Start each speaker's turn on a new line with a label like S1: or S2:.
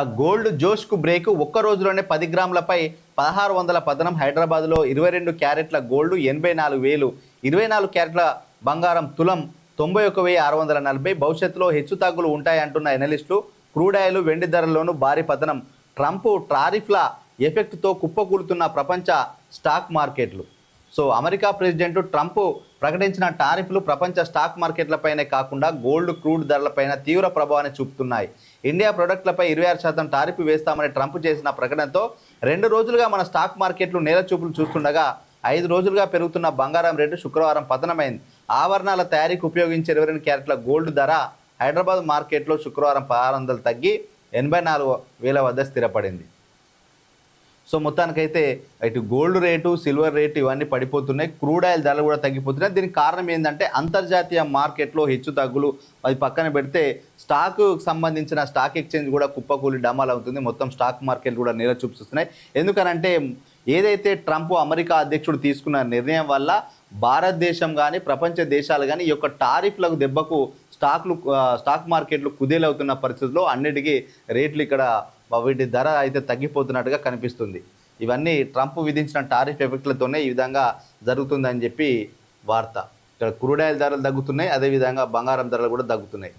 S1: Gold జోష్కు break ఒక్క రోజులోనే పది గ్రాములపై పదహారు వందల పదనం హైదరాబాద్లో ఇరవై రెండు క్యారెట్ల గోల్డ్ ఎనభై నాలుగు వేలు ఇరవై నాలుగు క్యారెట్ల బంగారం తులం తొంభై ఒక వెయ్యి ఆరు వందల నలభై. భవిష్యత్తులో హెచ్చుతగ్గులు ఉంటాయంటున్న ఎనలిస్టులు క్రూడ్ ఆయిల్ వెండి ధరల్లోనూ భారీ పతనం. ట్రంప్ టారిఫ్ల ఎఫెక్ట్తో కుప్పకూలుతున్న ప్రపంచ స్టాక్ మార్కెట్లు. సో అమెరికా ప్రెసిడెంట్ ట్రంప్ ప్రకటించిన టారిఫ్లు ప్రపంచ స్టాక్ మార్కెట్లపైనే కాకుండా గోల్డ్ క్రూడ్ ధరలపైన తీవ్ర ప్రభావాన్ని చూపుతున్నాయి. ఇండియా ప్రొడక్ట్లపై ఇరవై ఆరు శాతం టారిఫ్ వేస్తామని ట్రంప్ చేసిన ప్రకటనతో రెండు రోజులుగా మన స్టాక్ మార్కెట్లు నేల చూపులు చూస్తుండగా ఐదు రోజులుగా పెరుగుతున్న బంగారం రేటు శుక్రవారం పతనమైంది. ఆభరణాల తయారీకి ఉపయోగించే ఇరవై రెండు క్యారెట్ల గోల్డ్ ధర హైదరాబాద్ మార్కెట్లో శుక్రవారం పదహారు వందలు తగ్గి ఎనభై నాలుగు వేల వద్ద స్థిరపడింది. సో మొత్తానికైతే ఇటు గోల్డ్ రేటు సిల్వర్ రేటు ఇవన్నీ పడిపోతున్నాయి. క్రూడ్ ఆయిల్ ధరలు కూడా తగ్గిపోతున్నాయి. దీనికి కారణం ఏంటంటే అంతర్జాతీయ మార్కెట్లో హెచ్చు తగ్గులు అది పక్కన పెడితే స్టాక్ సంబంధించిన స్టాక్ ఎక్స్చేంజ్ కూడా కుప్పకూలి డమాల్ అవుతుంది. మొత్తం స్టాక్ మార్కెట్ కూడా నీర చూపిస్తున్నాయి. ఎందుకనంటే ఏదైతే ట్రంప్ అమెరికా అధ్యక్షుడు తీసుకున్న నిర్ణయం వల్ల భారతదేశం కానీ ప్రపంచ దేశాలు కానీ ఈ యొక్క టారిఫ్లకు దెబ్బకు స్టాక్లు స్టాక్ మార్కెట్లు కుదేలవుతున్న పరిస్థితుల్లో అన్నిటికీ రేట్లు ఇక్కడ వీటి ధర అయితే తగ్గిపోతున్నట్టుగా కనిపిస్తుంది. ఇవన్నీ ట్రంప్ విధించిన టారిఫ్ ఎఫెక్ట్లతోనే ఈ విధంగా జరుగుతుందని చెప్పి వార్త. ఇక్కడ క్రూడాయిల్ ధరలు తగ్గుతున్నాయి అదేవిధంగా బంగారం ధరలు కూడా తగ్గుతున్నాయి.